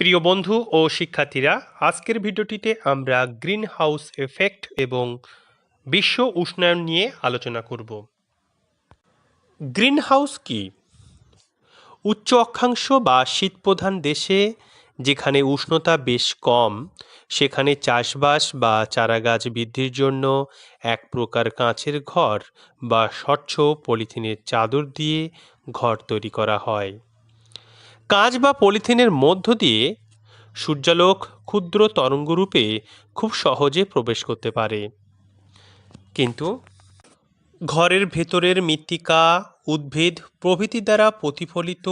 প্রিয় বন্ধু ও শিক্ষার্থীরা, আজকের ভিডিওটিতে আমরা গ্রিন হাউস এফেক্ট এবং বিশ্ব উষ্ণায়ন নিয়ে আলোচনা করব। গ্রিন হাউস কি? উচ্চ অক্ষাংশ বা শীতপ্রধান দেশে যেখানে উষ্ণতা বেশ কম, সেখানে চাষবাস বা চারাগাছ বৃদ্ধির জন্য এক প্রকার কাঁচের ঘর বা স্বচ্ছ পলিথিনের চাদর দিয়ে ঘর তৈরি করা হয়। কাঁচ বা পলিথিনের মধ্য দিয়ে সূর্যালোক ক্ষুদ্র তরঙ্গরূপে খুব সহজে প্রবেশ করতে পারে। কিন্তু ঘরের ভেতরের মৃত্তিকা, উদ্ভিদ প্রভৃতি দ্বারা প্রতিফলিত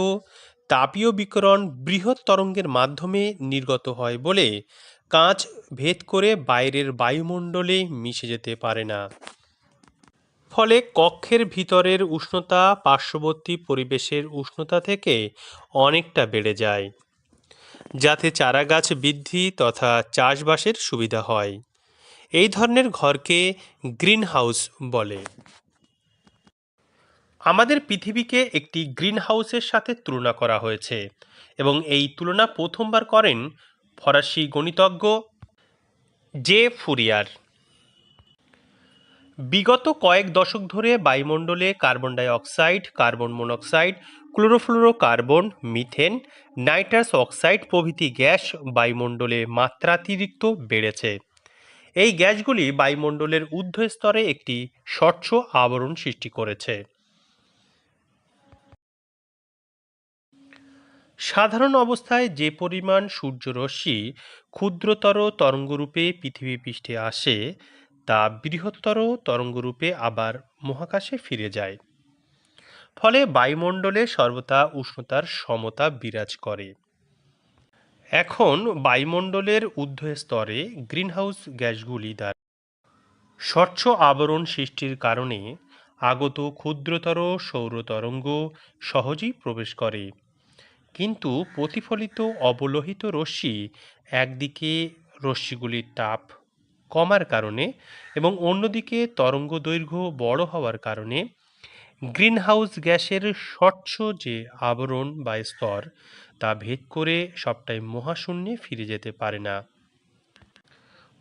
তাপীয় বিকিরণ বৃহৎ তরঙ্গের মাধ্যমে নির্গত হয় বলে কাঁচ ভেদ করে বাইরের বায়ুমণ্ডলে মিশে যেতে পারে না। ফলে কক্ষের ভিতরের উষ্ণতা পার্শ্ববর্তী পরিবেশের উষ্ণতা থেকে অনেকটা বেড়ে যায়, যাতে চারাগাছ বৃদ্ধি তথা চাষবাসের সুবিধা হয়। এই ধরনের ঘরকে গ্রিন হাউস বলে। আমাদের পৃথিবীকে একটি গ্রিন হাউসের সাথে তুলনা করা হয়েছে এবং এই তুলনা প্রথমবার করেন ফরাসি গণিতজ্ঞ জে ফুরিয়ার। বিগত কয়েক দশক ধরে বায়ুমণ্ডলে carbon dioxide carbon monoxide, chlorofluorocarbon, methane, nitrous oxide প্রভৃতি গ্যাস বায়ুমণ্ডলে মাত্রাতিরিক্ত বেড়েছে। এই গ্যাসগুলি বায়ুমণ্ডলের ঊর্ধ্ব স্তরে একটি স্বচ্ছ আবরণ সৃষ্টি করেছে। সাধারণ অবস্থায় যে পরিমাণ সূর্যরশ্মি ক্ষুদ্রতর তরঙ্গরূপে পৃথিবী পৃষ্ঠে আসে তা বৃহত্তর তরঙ্গরূপে আবার মহাকাশে ফিরে যায়। ফলে বায়ুমণ্ডলে সর্বদা উষ্ণতার সমতা বিরাজ করে। এখন বায়ুমণ্ডলের স্তরে গ্রিনহাউস গ্যাসগুলি দ্বারা স্বচ্ছ আবরণ সৃষ্টির কারণে আগত ক্ষুদ্রতর সৌর তরঙ্গ সহজেই প্রবেশ করে। কিন্তু প্রতিফলিত অবলোহিত রশ্মি একদিকে রশ্মিগুলির তাপ কমার কারণে এবং অন্যদিকে তরঙ্গ দৈর্ঘ্য বড় হওয়ার কারণে গ্রিনহাউস গ্যাসের স্বচ্ছ যে আবরণ বা স্তর, তা ভেদ করে সবটাই মহাশূন্যে ফিরে যেতে পারে না।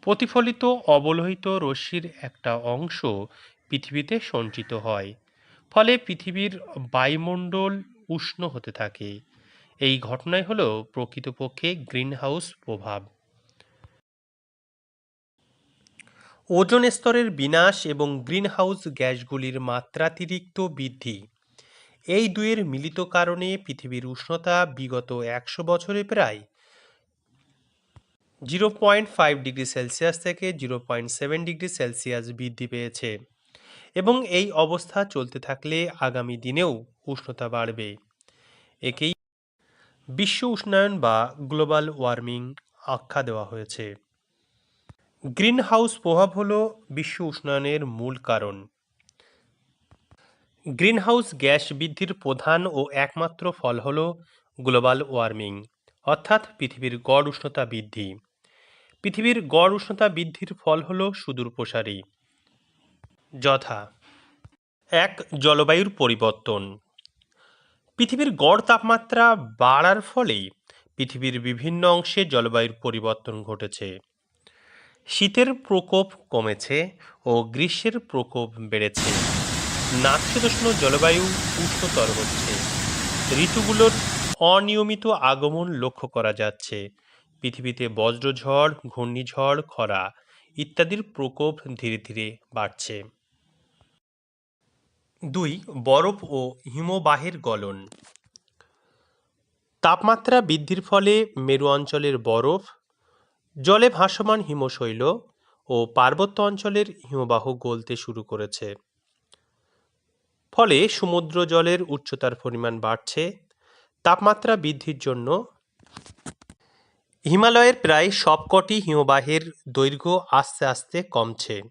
প্রতিফলিত অবলোহিত রশ্মির একটা অংশ পৃথিবীতে সঞ্চিত হয়, ফলে পৃথিবীর বায়ুমণ্ডল উষ্ণ হতে থাকে। এই ঘটনাই হলো প্রকৃতপক্ষে গ্রিনহাউস প্রভাব। ওজোন স্তরের বিনাশ এবং গ্রিনহাউস গ্যাসগুলির মাত্রাতিরিক্ত বৃদ্ধি। এই দুয়ের মিলিত কারণে পৃথিবীর উষ্ণতা বিগত একশো বছরে প্রায় zero point five degree Celsius থেকে zero point seven degree Celsius বৃদ্ধি পেয়েছে এবং এই অবস্থা চলতে থাকলে আগামী দিনেও উষ্ণতা বাড়বে। একেই বিশ্ব উষ্ণায়ন বা গ্লোবাল ওয়ার্মিং আখ্যা দেওয়া হয়েছে। গ্রিন হাউস প্রভাব হল বিশ্ব উষ্ণায়নের মূল কারণ। গ্রিন হাউস গ্যাস বৃদ্ধির প্রধান ও একমাত্র ফল হল গ্লোবাল ওয়ার্মিং, অর্থাৎ পৃথিবীর গড় উষ্ণতা বৃদ্ধি। পৃথিবীর গড় উষ্ণতা বৃদ্ধির ফল হল সুদূর প্রসারী। যথা। এক, জলবায়ুর পরিবর্তন। পৃথিবীর গড় তাপমাত্রা বাড়ার ফলে পৃথিবীর বিভিন্ন অংশে জলবায়ুর পরিবর্তন ঘটেছে। শীতের প্রকোপ কমেছে ও গ্রীষ্মের প্রকোপ বেড়েছে। নাতিশীতোষ্ণ জলবায়ু উষ্ণতর হচ্ছে। ঋতুগুলোর অনিয়মিত আগমন লক্ষ্য করা যাচ্ছে। পৃথিবীতে বজ্রঝড়, ঘূর্ণিঝড়, খরা ইত্যাদির প্রকোপ ধীরে ধীরে বাড়ছে। দুই, বরফ ও হিমবাহের গলন। তাপমাত্রা বৃদ্ধির ফলে মেরু অঞ্চলের বরফ জলে ভাসমান হিমশৈল ও পার্বত্য অঞ্চলের হিমবাহ গলতে শুরু করেছে। ফলে সমুদ্র জলের উচ্চতার পরিমাণ বাড়ছে, তাপমাত্রা বৃদ্ধির জন্য। হিমালয়ের প্রায় সবকটি হিমবাহের দৈর্ঘ্য আস্তে আস্তে কমছে।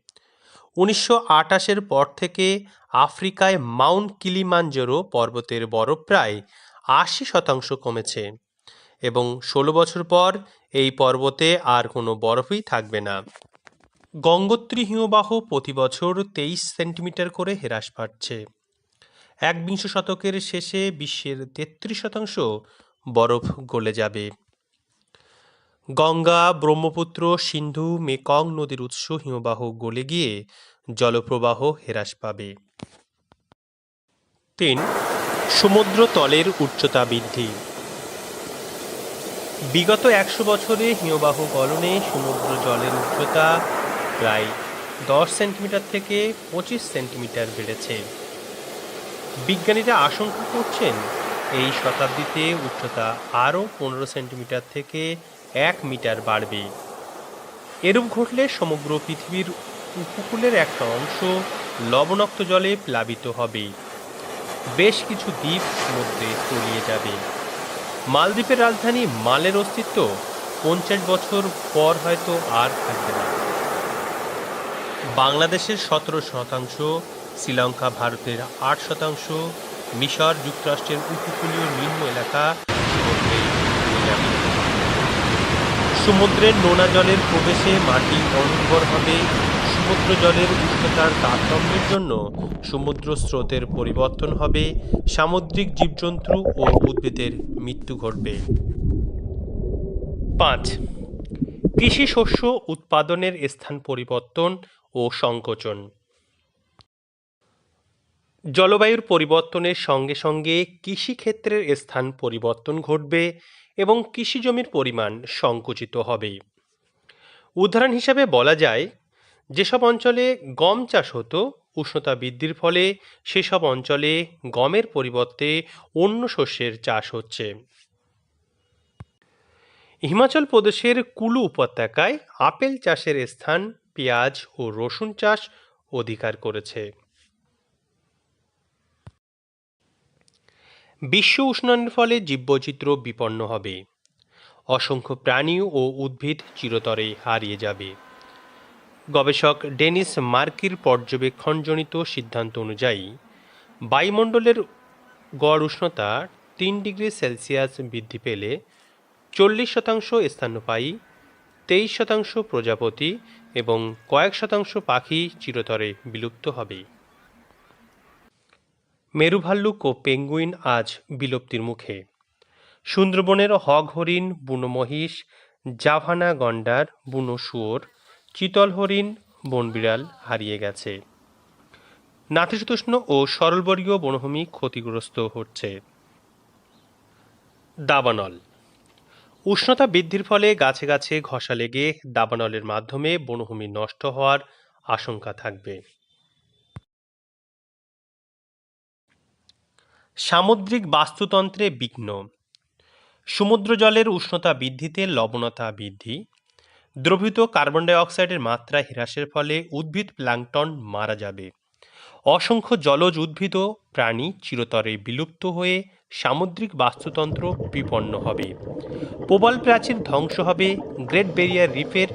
উনিশশো আটাশের পর থেকে আফ্রিকায় মাউন্ট কিলিমাঞ্জারো পর্বতের বরফ প্রায় আশি শতাংশ কমেছে। এবং ষোলো বছর পর এই পর্বতে আর কোনো বরফই থাকবে না। গঙ্গোত্রী হিমবাহ প্রতি বছর তেইশ সেন্টিমিটার করে হ্রাস পাচ্ছে। একবিংশ শতকের শেষে বিশ্বের তেত্রিশ শতাংশ বরফ গলে যাবে। গঙ্গা, ব্রহ্মপুত্র, সিন্ধু, মেকং নদীর উৎস হিমবাহ গলে গিয়ে জলপ্রবাহ হ্রাস পাবে। তিন, সমুদ্র তলের উচ্চতা বৃদ্ধি। বিগত একশো বছরে হিমবাহ গলনে সমুদ্র জলের উচ্চতা প্রায় দশ সেন্টিমিটার থেকে পঁচিশ সেন্টিমিটার বেড়েছে। বিজ্ঞানীরা আশঙ্কা করছেন, এই শতাব্দীতে উচ্চতা আরও পনেরো সেন্টিমিটার থেকে এক মিটার বাড়বে। এরূপ ঘটলে সমগ্র পৃথিবীর উপকূলের একটা অংশ লবণাক্ত জলে প্লাবিত হবে। বেশ কিছু দ্বীপ সমুদ্রে তলিয়ে যাবে। মালদ্বীপের রাজধানী মালের অস্তিত্ব পঞ্চাশ বছর পর হয়তো আর থাকবে না বাংলাদেশের সতেরো শতাংশ, শ্রীলঙ্কা ভারতের আট শতাংশ, মিশর যুক্তরাষ্ট্রের উপকূলীয় নিম্ন এলাকা। সমুদ্রের নোনা জলের প্রবেশে মাটি অনুর্বর হবে সমুদ্র জলের উষ্ণতার তারতম্যের জন্য সমুদ্র স্রোতের পরিবর্তন হবে, সামুদ্রিক জীবজন্তু ও উদ্ভিদের মৃত্যু ঘটবে। পাঁচ কৃষি শস্য উৎপাদনের স্থান পরিবর্তন ও সংকোচন। জলবায়ুর পরিবর্তনের সঙ্গে সঙ্গে কৃষিক্ষেত্রের স্থান পরিবর্তন ঘটবে এবং কৃষি জমির পরিমাণ সংকুচিত হবে। উদাহরণ হিসাবে বলা যায় যেসব অঞ্চলে গম চাষ হতো, উষ্ণতা বৃদ্ধির ফলে সেসব অঞ্চলে গমের পরিবর্তে অন্য শস্যের চাষ হচ্ছে। হিমাচল প্রদেশের কুলু উপত্যকায় আপেল চাষের স্থান পেঁয়াজ ও রসুন চাষ অধিকার করেছে। বিশ্ব উষ্ণায়নের ফলে জীববৈচিত্র্য বিপন্ন হবে। অসংখ্য প্রাণী ও উদ্ভিদ চিরতরে হারিয়ে যাবে। গবেষক ডেনিস মার্কির পর্যবেক্ষণজনিত সিদ্ধান্ত অনুযায়ী, বায়ুমণ্ডলের গড় উষ্ণতা তিন ডিগ্রি সেলসিয়াস বৃদ্ধি পেলে চল্লিশ শতাংশ স্তন্যপায়ী, তেইশ শতাংশ প্রজাপতি এবং কয়েক শতাংশ পাখি চিরতরে বিলুপ্ত হবে। মেরু ভাল্লুক ও পেঙ্গুইন আজ বিলুপ্তির মুখে। সুন্দরবনের হগ হরিণ বুনো মহিষ, জাভানা গন্ডার, বুনো শুয়োর চিতল হরিণ, বনবিড়াল হারিয়ে গেছে। নাতিশীতোষ্ণ ও সরলবর্গীয় বনভূমি ক্ষতিগ্রস্ত হচ্ছে। দাবানল। উষ্ণতা বৃদ্ধির ফলে গাছে গাছে ঘষা লেগে দাবানলের মাধ্যমে বনভূমি নষ্ট হওয়ার আশঙ্কা থাকবে। সামুদ্রিক বাস্তুতন্ত্রে বিঘ্ন। সমুদ্র জলের উষ্ণতা বৃদ্ধিতে লবণতা বৃদ্ধি। দ্রবীভূত কার্বন ডাই অক্সাইডের মাত্রা হ্রাসের ফলে উদ্ভিদ প্লাঙ্কটন মারা যাবে। অসংখ্য জলজ উদ্ভিদ ও প্রাণী চিরতরে বিলুপ্ত হয়ে সামুদ্রিক বাস্তুতন্ত্র বিপন্ন হবে। প্রবাল প্রাচীর ধ্বংস হবে, গ্রেট ব্যারিয়ার রিফের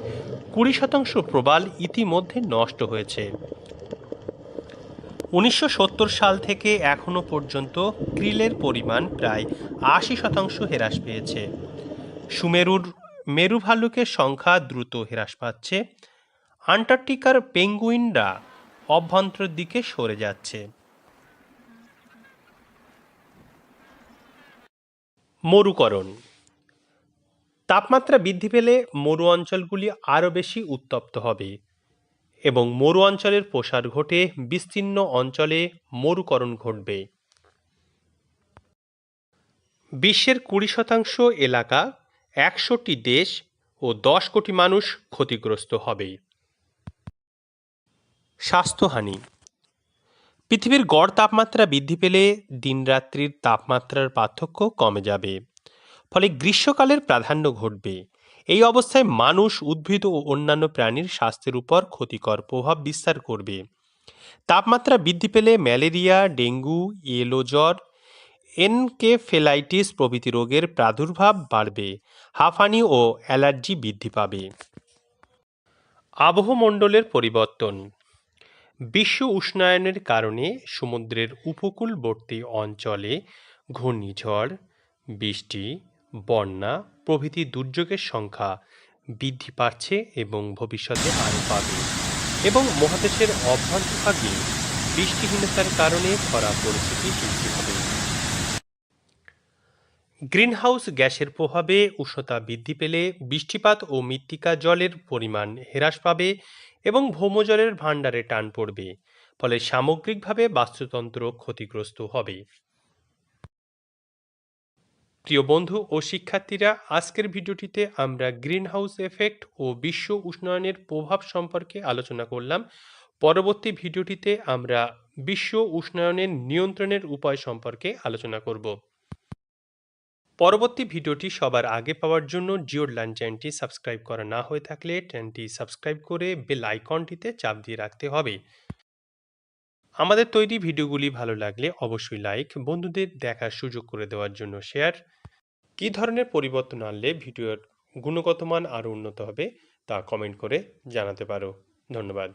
কুড়ি শতাংশ প্রবাল ইতিমধ্যে নষ্ট হয়েছে। উনিশশো সত্তর সাল থেকে এখনও পর্যন্ত ক্রিলের পরিমাণ প্রায় আশি শতাংশ হ্রাস পেয়েছে। সুমেরুর মেরু ভাল্লুকের সংখ্যা দ্রুত হ্রাস পাচ্ছে। আন্টার্কটিকার পেঙ্গুইনরা অভ্যন্তরের দিকে সরে যাচ্ছে। মরুকরণ। তাপমাত্রা বৃদ্ধি পেলে মরু অঞ্চলগুলি আরও বেশি উত্তপ্ত হবে এবং মরু অঞ্চলের প্রসার ঘটে বিস্তীর্ণ অঞ্চলে মরুকরণ ঘটবে। বিশ্বের কুড়ি শতাংশ এলাকা একশোটি দেশ ও দশ কোটি মানুষ ক্ষতিগ্রস্ত হবে। স্বাস্থ্যহানি। পৃথিবীর গড় তাপমাত্রা বৃদ্ধি পেলে দিনরাত্রির তাপমাত্রার পার্থক্য কমে যাবে। ফলে গ্রীষ্মকালের প্রাধান্য ঘটবে। এই অবস্থায় মানুষ, উদ্ভিদ ও অন্যান্য প্রাণীর স্বাস্থ্যের উপর ক্ষতিকর প্রভাব বিস্তার করবে। তাপমাত্রা বৃদ্ধি পেলে ম্যালেরিয়া, ডেঙ্গু ইয়েলো জ্বর, এনকেফেলাইটিস প্রভৃতি রোগের প্রাদুর্ভাব বাড়বে। হাঁফানি ও অ্যালার্জি বৃদ্ধি পাবে। আবহমণ্ডলের পরিবর্তন। বিশ্ব উষ্ণায়নের কারণে সমুদ্রের উপকূলবর্তী অঞ্চলে ঘূর্ণিঝড়, বৃষ্টি, বন্যা প্রভৃতি দুর্যোগের সংখ্যা বৃদ্ধি পাচ্ছে এবং ভবিষ্যতে আরও পাবে এবং মহাদেশের অভ্যন্তরভাগে বৃষ্টিহীনতার কারণে খরা পরিস্থিতি সৃষ্টি হবে। গ্রিনহাউস গ্যাসের প্রভাবে উষ্ণতা বৃদ্ধি পেলে বৃষ্টিপাত ও মৃত্তিকা জলের পরিমাণ হ্রাস পাবে এবং ভৌমজলের ভাণ্ডারে টান পড়বে, ফলে সামগ্রিকভাবে বাস্তুতন্ত্র ক্ষতিগ্রস্ত হবে। প্রিয় বন্ধু ও শিক্ষার্থীরা, আজকের ভিডিওটিতে আমরা গ্রিনহাউস এফেক্ট ও বিশ্ব উষ্ণায়নের প্রভাব সম্পর্কে আলোচনা করলাম। পরবর্তী ভিডিওটিতে আমরা বিশ্ব উষ্ণায়নের নিয়ন্ত্রণের উপায় সম্পর্কে আলোচনা করব। পরবর্তী ভিডিওটি সবার আগে পাওয়ার জন্য জিওর লাইন চ্যানেলটি সাবস্ক্রাইব করা না হয়ে থাকলে চ্যানেলটি সাবস্ক্রাইব করে বেল আইকনটিতে চাপ দিয়ে রাখতে হবে। আমাদের তৈরি ভিডিওগুলি ভালো লাগলে অবশ্যই লাইক, বন্ধুদের দেখার সুযোগ করে দেওয়ার জন্য শেয়ার। কী ধরনের পরিবর্তন আনলে ভিডিওর গুণগত মান আরও উন্নত হবে তা কমেন্ট করে জানাতে পারো। ধন্যবাদ।